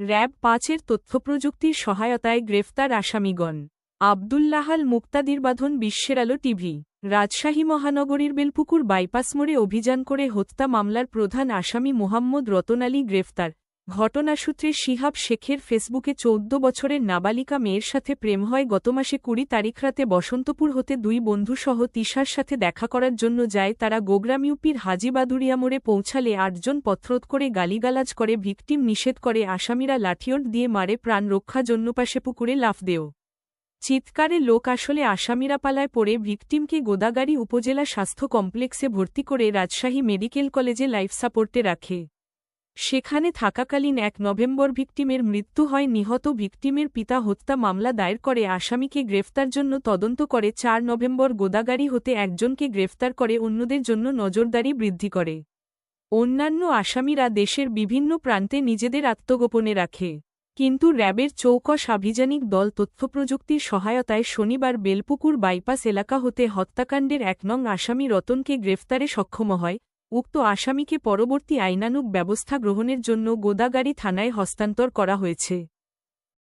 RAB পাঁচের তথ্যপ্রযুক্তির সহায়তায় গ্রেফতার আসামিগণ। আবদুল্লাহাল মুক্তাদির বাঁধন বিশ্বের আলো টিভি। রাজশাহী মহানগরীর বেলপুকুর বাইপাস মোড়ে অভিযান করে হত্যা মামলার প্রধান আসামি মোহাম্মদ রতন আলী গ্রেফতার। ঘটনাসূত্রে শিহাব শেখের ফেসবুকে চৌদ্দ বছরের নাবালিকা মেয়ের সাথে প্রেম হয় গত মাসে কুড়ি তারিখ রাতে বসন্তপুর হতে দুই বন্ধুসহ তিশার সাথে দেখা করার জন্য যায় তারা গোগ্রাম ইউপির হাজিবাদুরিয়া মোড়ে পৌঁছালে আটজন পথরোধ করে গালিগালাজ করে, ভিকটিম নিষেধ করে, আসামিরা লাঠিয়ট দিয়ে মারে, প্রাণ রক্ষা জন্য পাশে পুকুরে লাফ দেও। চিৎকারে লোক আসলে আসামিরা পালায় পড়ে, ভিকটিমকে গোদাগাড়ি উপজেলা স্বাস্থ্য কমপ্লেক্সে ভর্তি করে রাজশাহী মেডিকেল কলেজে লাইফ সাপোর্টে রাখে। সেখানে থাকাকালীন এক নভেম্বর ভিকটিমের মৃত্যু হয়। নিহত ভিকটিমের পিতা হত্যা মামলা দায়ের করে। আসামিকে গ্রেফতার জন্য তদন্ত করে। চার নভেম্বর গোদাগাড়ি হতে একজনকে গ্রেফতার করে। অন্যদের জন্য নজরদারি বৃদ্ধি করে। অন্যান্য আসামিরা দেশের বিভিন্ন প্রান্তে নিজেদের আত্মগোপনে রাখে। কিন্তু র্যাবের চৌকস আভিযানিক দল তথ্যপ্রযুক্তির সহায়তায় শনিবার বেলপুকুর বাইপাস এলাকা হতে হত্যাকাণ্ডের এক নং আসামি রতনকে গ্রেফতারে সক্ষম হয়। উক্ত আসামিকে পরবর্তী আইনানুগ ব্যবস্থা গ্রহণের জন্য গোদাগাড়ি থানায় হস্তান্তর করা হয়েছে।